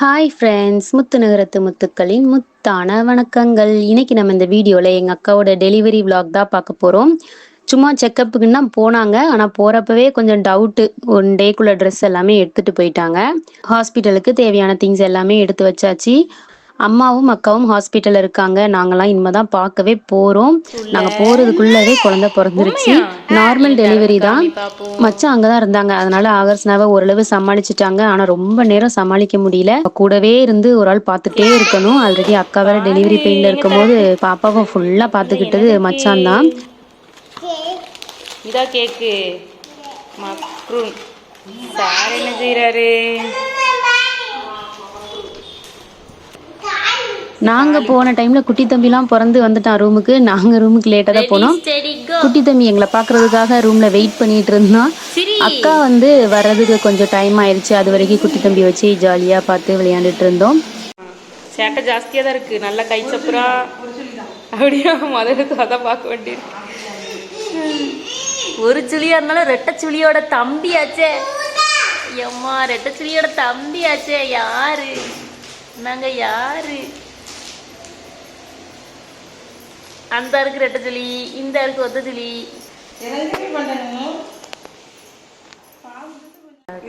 Hi friends முத்து நகரத்து முத்துக்களின் முத்தான வணக்கங்கள். இன்னைக்கு நம்ம இந்த வீடியோவில் எங்கள் அக்காவோட டெலிவரி விளாக் தான் பார்க்க போகிறோம் சும்மா செக்கப்புக்குன்னு தான் போனாங்க. ஆனால் போகிறப்பவே கொஞ்சம் டவுட்டு ஒன் டேக்குள்ள ட்ரெஸ் எல்லாமே எடுத்துகிட்டு போயிட்டாங்க. ஹாஸ்பிட்டலுக்கு தேவையான திங்ஸ் எல்லாமே எடுத்து வச்சாச்சு. அம்மாவும் அக்காவும் ஹாஸ்பிட்டலில் இருக்காங்க. நாங்களாம் இனிமே தான் பார்க்கவே போகிறோம் நாங்கள் போகிறதுக்குள்ளவே குழந்தை பிறந்துருச்சு. நார்மல் டெலிவரி தான். மச்சான் அங்கே தான் இருந்தாங்க. அதனால ஆகர்ஸ்னாவை ஓரளவு சமாளிச்சிட்டாங்க. ஆனால் ரொம்ப நேரம் சமாளிக்க முடியல. கூடவே இருந்து ஒரு ஆள் பார்த்துட்டே இருக்கணும். ஆல்ரெடி அக்கா வேற டெலிவரி பெயின்ல இருக்கும்போது பாப்பாவை ஃபுல்லாக பார்த்துக்கிட்டது மச்சான் தான். இதா கேக்கு. மக்ரூன். சார் என்ன செய்யறாரு நாங்க போன டைம்ல குட்டி தம்பிலாம் பிறந்து வந்துட்டான் ரூமுக்கு நாங்க ரூமுக்கு லேட்டா தான் போனோம். குட்டி தம்பி எங்களை பாக்குறதுக்காக ரூம்ல வெயிட் பண்ணிட்டு இருந்தான் அக்கா வந்து வர்றதுக்கு கொஞ்சம் டைம் ஆயிடுச்சு அது வரைக்கும் குட்டி தம்பி வச்சு ஜாலியா பார்த்து விளையாண்டுட்டு இருந்தோம். சேட்டை ஜாஸ்தியாக தான் இருக்கு. நல்லா கை சப்புறா அப்படியே முதலுக்கு அதான் பார்க்க வேண்டியிருக்கு. ஒரு சுழியா இருந்தாலும் ரெட்டை சுழியோட தம்பியாச்சே. எம்மா ரெட்டை சுழியோட தம்பியாச்சே. யாரு? நாங்க யாரு? அந்த இருக்கு ரெட்டை சுழி இந்த இருக்கு ஒத்த சுழி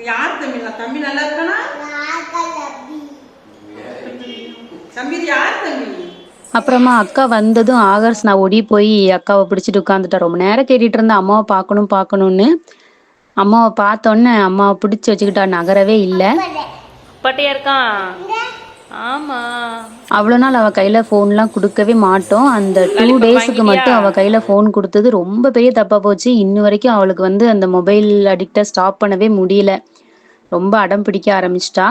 யார் தம்பி? தம்பி நல்லா இருக்கானா? தம்பி இது யார் தம்பி? அப்புறமா அக்கா வந்ததும் ஆகர்ஸ் நான் ஓடி போய் அக்காவை பிடிச்சிட்டு உட்காந்துட்டேன் ரொம்ப நேரம் கேட்டுட்டு இருந்தேன். அம்மாவை பார்க்கணும் பார்க்கணும்னு. அம்மாவை பார்த்தோன்னே அம்மாவை பிடிச்சி வச்சுக்கிட்டா நகரவே இல்லை. பட்டையா இருக்கான் அவ்வளோ நாள் அவள் கையில் ஃபோன்லாம் கொடுக்கவே மாட்டோம். அந்த டூ டேஸுக்கு மட்டும் அவள் கையில் ஃபோன் கொடுத்தது ரொம்ப பெரிய தப்பாக போச்சு. இன்ன வரைக்கும் அவளுக்கு வந்து அந்த மொபைல் அடிக்டை ஸ்டாப் பண்ணவே முடியல. ரொம்ப அடம் பிடிக்க ஆரம்பிச்சிட்டா.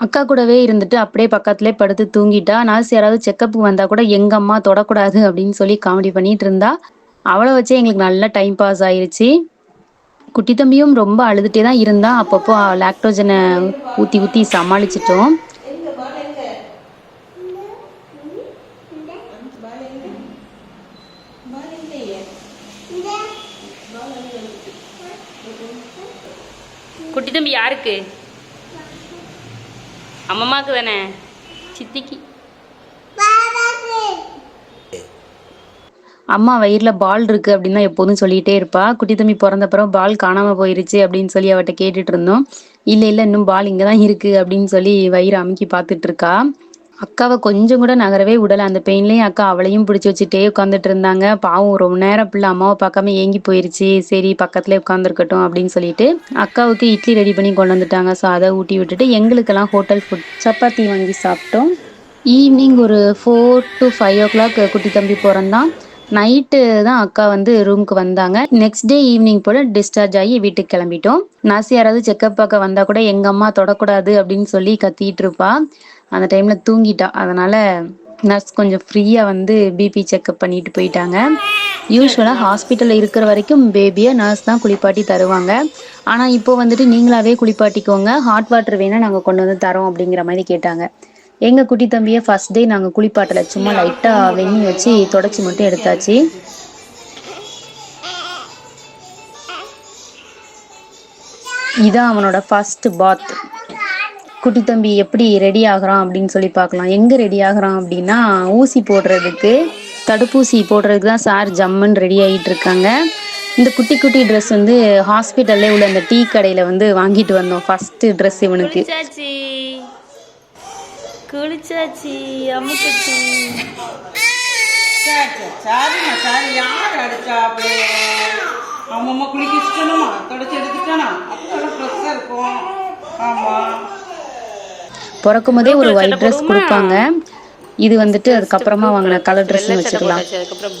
அக்கா கூடவே இருந்துட்டு அப்படியே பக்கத்துலேயே படுத்து தூங்கிட்டா. நர்ஸ் யாராவது செக்கப்புக்கு வந்தால் கூட எங்க அம்மா தொடக்கூடாது அப்படின்னு சொல்லி காமெடி பண்ணிட்டு இருந்தா. அவளை வச்சே எங்களுக்கு நல்ல டைம் பாஸ் ஆயிருச்சு. குட்டி தம்பியும் ரொம்ப அழுதுகிட்டே தான் இருந்தான். அப்பப்போ லாக்டோஜனை ஊற்றி ஊற்றி சமாளிச்சிட்டோம். குட்டி தம்பி யாருக்கு? அம்மம்மாக்கு தானே? சித்திக்கு. அம்மா வயிறில் பால் இருக்கு அப்படின்னு தான் எப்போதும் சொல்லிகிட்டே இருப்பா. குட்டி தம்பி பிறந்தப்பறம் பால் காணாமல் போயிருச்சு அப்படின்னு சொல்லி அவட்ட கேட்டுட்டு இருந்தோம். இல்லை இல்லை இன்னும் பால் இங்கே தான் இருக்கு அப்படின்னு சொல்லி வயிறு அமுக்கி பார்த்துட்டு இருக்கா. அக்காவை கொஞ்சம் கூட நகரவே விடல. அந்த பெயின்லயும் அக்கா அவளையும் பிடிச்சி வச்சுட்டே உட்காந்துட்டு இருந்தாங்க. பாவம் ரொம்ப நேரம் பிள்ளை அம்மாவை பார்க்காம ஏங்கி போயிருச்சு. சரி பக்கத்துல உட்காந்துருக்கட்டும் அப்படின்னு சொல்லிட்டு அக்காவுக்கு இட்லி ரெடி பண்ணி கொண்டு வந்துட்டாங்க. ஸோ அதை ஊட்டி விட்டுட்டு எங்களுக்கெல்லாம் ஹோட்டல் ஃபுட் சப்பாத்தி வாங்கி சாப்பிட்டோம். ஈவினிங் ஒரு four to five o'clock குட்டி தம்பி பிறந்தான். நைட்டு தான் அக்கா வந்து ரூமுக்கு வந்தாங்க. நெக்ஸ்ட் டே ஈவினிங் போல் டிஸ்சார்ஜ் ஆகி வீட்டுக்கு கிளம்பிட்டோம். நர்ஸ் யாராவது செக்கப் பார்க்க வந்தால் கூட எங்கள் அம்மா தொடக்கூடாது அப்படின்னு சொல்லி கத்திட்டு இருப்பா. அந்த டைமில் தூங்கிட்டா. அதனால நர்ஸ் கொஞ்சம் ஃப்ரீயாக வந்து பிபி செக்கப் பண்ணிட்டு போயிட்டாங்க. யூஸ்வலாக ஹாஸ்பிட்டலில் இருக்கிற வரைக்கும் பேபியை நர்ஸ் தான் குளிப்பாட்டி தருவாங்க. ஆனால் இப்போ வந்துட்டு நீங்களாவே குளிப்பாட்டிக்கோங்க. ஹாட் வாட்டர் வேணால் நாங்கள் கொண்டு வந்து தரோம் அப்படிங்கிற மாதிரி கேட்டாங்க. எங்கள் குட்டி தம்பியை ஃபஸ்ட் டே நாங்கள் குளிப்பாட்டலை. சும்மா லைட்டாக வெண்ணி வச்சு தொடச்சி மட்டும் எடுத்தாச்சு. இதான் அவனோட ஃபஸ்ட்டு பாத் குட்டி தம்பி எப்படி ரெடி ஆகுறான் அப்படின்னு சொல்லி பார்க்கலாம். எங்கே ரெடி ஆகுறான் அப்படின்னா ஊசி போடுறதுக்கு தடுப்பூசி போடுறதுக்கு தான் சார் ஜம்முன்னு ரெடி ஆகிட்டு இருக்காங்க. இந்த குட்டி குட்டி ட்ரெஸ் வந்து ஹாஸ்பிட்டல்லே உள்ள அந்த டீ கடையில் வந்து வாங்கிட்டு வந்தோம். ஃபர்ஸ்ட் ட்ரெஸ் இவனுக்கு. குளிச்சாச்சி. அமுக்குச்சி சரி சரி சரிம்மா சரி. யார் அடிச்சா அப்படியே அவங்க அம்மா குளிக்க வச்சுட்டணுமா தொடச்சி எடுத்துட்டானா. அப்போ ஃப்ரெஷ்ஷாக இருக்கும். ஆமாம் பிறக்கும் போதே ஒரு ஒயிட் ட்ரெஸ் கொடுப்பாங்க. இது வந்துட்டு அதுக்கப்புறமா வாங்கின கலர் ட்ரெஸ்ஸும் வச்சுக்கலாம்.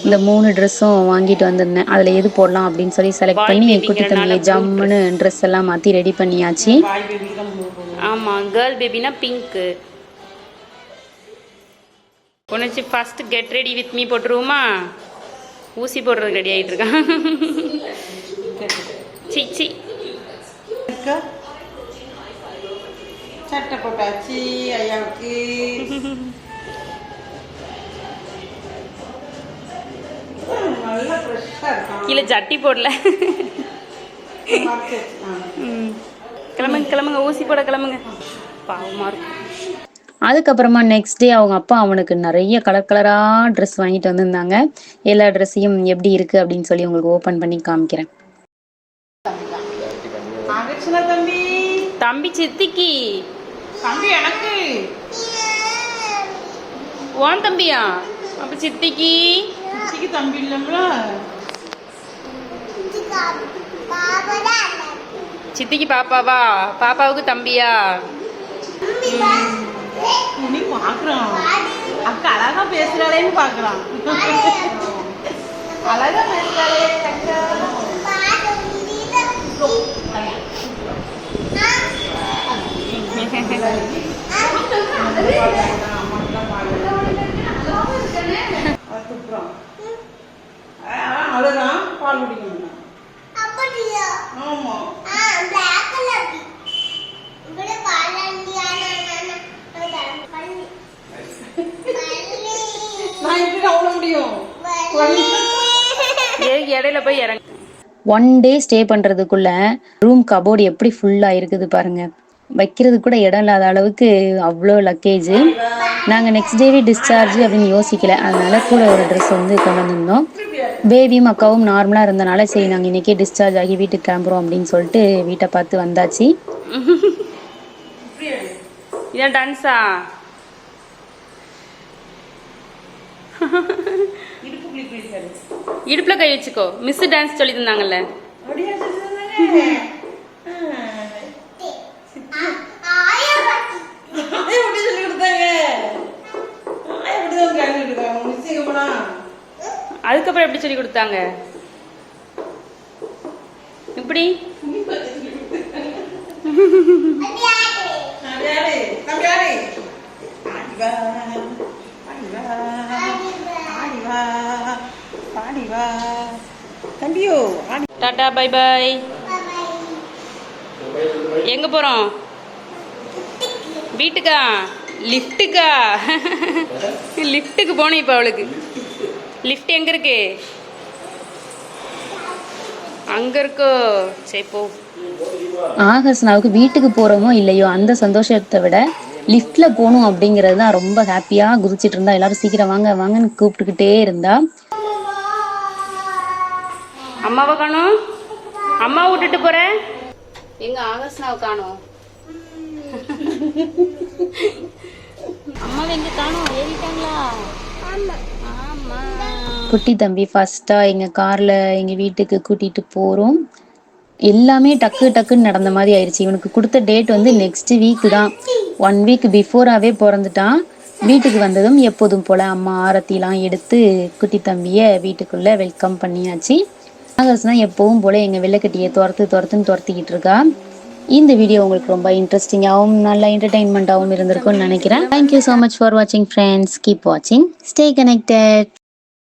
இந்த மூணு ட்ரெஸ்ஸும் வாங்கிட்டு வந்திருந்தேன். அதில் எது போடலாம் அப்படின்னு சொல்லி செலக்ட் பண்ணி குட்டி தம்பியை ஜம்முன்னு ட்ரெஸ் எல்லாம் மாற்றி ரெடி பண்ணியாச்சு. ஆமாம் கேர்ள் பேபினா பிங்க்கு பொண்ணுச்சு first get ready with me போட்டுருவோமா? ஊசி போடுறதுக்கு ரெடி ஆகிட்டு இருக்கான். C C. சட்டை போட்டாச்சு ஐயாவுக்கு. கீழே ஜட்டி போடல. கிளம்புங்க கிளம்புங்க ஊசி போட கிளம்புங்க. பாவமாக இருக்கும் அதுக்கப்புறமா நெக்ஸ்ட் டே அவங்க அப்பா அவனுக்கு நிறைய கலர் கலராக ட்ரெஸ் வாங்கிட்டு வந்திருந்தாங்க. எல்லா ட்ரெஸ்ஸையும் எப்படி இருக்குது அப்படின்னு சொல்லி உங்களுக்கு ஓப்பன் பண்ணி காமிக்கிறேன். தம்பி சித்திக்கு. தம்பி எனக்கு. ஓன் தம்பியா? அப்ப சித்திக்கு? சித்திக்கு தம்பி இல்லைங்களா சித்திக்கு பாப்பாவா? பாப்பாவுக்கு தம்பியா? துணி பாக்குறான். அக்கா அழகா பேசுறாளேன்னு பாக்குறான். அழகா பேசுறாளே அக்கா. அழுறான், பால் குடிக்கணும் ஆமா இடையில போய் இறங்க ஒன் டே ஸ்டே பண்றதுக்குள்ள ரூம் கபோர்டு எப்படி ஃபுல்லாக இருக்குது பாருங்க. வைக்கிறது கூட இடம் இல்லாத அளவுக்கு அவ்வளோ லக்கேஜ் நாங்கள் நெக்ஸ்ட் டேவே டிஸ்சார்ஜ் அப்படின்னு யோசிக்கல. அதனால கூட ஒரு ட்ரெஸ் வந்து கொண்டு வந்திருந்தோம் பேபியும் அக்காவும் நார்மலாக இருந்தனால சரி நாங்கள் இன்றைக்கே டிஸ்சார்ஜ் ஆகி வீட்டுக்கு கிளம்புறோம் அப்படின்னு சொல்லிட்டு வீட்டை பார்த்து வந்தாச்சு. இதான் டான்ஸா இடுப்புல கை வச்சுக்கோ. மிஸ் டான்ஸ் சொல்லி தந்தாங்கல்ல அதுக்கப்புறம் எப்படி சொல்லி கொடுத்தாங்க? இப்படி? தம்பியோ டாடா பை பை எங்க போறோம்? வீட்டுக்கா? லிஃப்ட்டுக்கா லிஃப்ட்டுக்கு போனோம் இப்போ அவளுக்கு. லிஃப்ட் எங்க இருக்கு? அங்க இருக்கோ. சரி போ. ஆகஸ்னாவுக்கு வீட்டுக்கு போகிறோமோ இல்லையோ அந்த சந்தோஷத்தை விட லிஃப்ட்டில் போகணும் அப்படிங்கிறது தான் ரொம்ப ஹாப்பியாக குதிச்சிட்டு இருந்தா. எல்லாரும் சீக்கிரம் வாங்க வாங்கன்னு கூப்பிட்டுக்கிட்டே இருந்தா. அம்மாவை காணோம்? அம்மா விட்டுட்டு போறேன் எங்க ஆகஸ்னாவை காணோம். அம்மாவை எங்க காணோம்? ஏறிட்டாங்களா? குட்டி தம்பி ஃபர்ஸ்ட்டாக எங்கள் காரில் எங்கள் வீட்டுக்கு கூட்டிகிட்டு போகிறோம் எல்லாமே டக்கு டக்குன்னு நடந்த மாதிரி ஆயிடுச்சு இவனுக்கு கொடுத்த டேட் வந்து நெக்ஸ்ட் வீக் தான். ஒன் வீக் பிஃபோராகவே பிறந்துட்டான். வீட்டுக்கு வந்ததும் எப்போதும் போல் அம்மா ஆரத்திலாம் எடுத்து குட்டி தம்பியை வீட்டுக்குள்ளே வெல்கம் பண்ணியாச்சு. ஆகஸ்ட்னா எப்பவும் போல் எங்கள் வெள்ளைக்கட்டியை துரத்து துரத்துன்னு துரத்திக்கிட்டு இருக்கா. இந்த வீடியோ உங்களுக்கு ரொம்ப இன்ட்ரெஸ்டிங்காகவும் நல்ல என்டர்டைன்மெண்ட்டாகவும் இருந்திருக்கும்னு நினைக்கிறேன். தேங்க்யூ ஸோ மச் ஃபார் வாட்சிங் ஃப்ரெண்ட்ஸ் கீப் வாட்சிங் ஸ்டே கனெக்டட்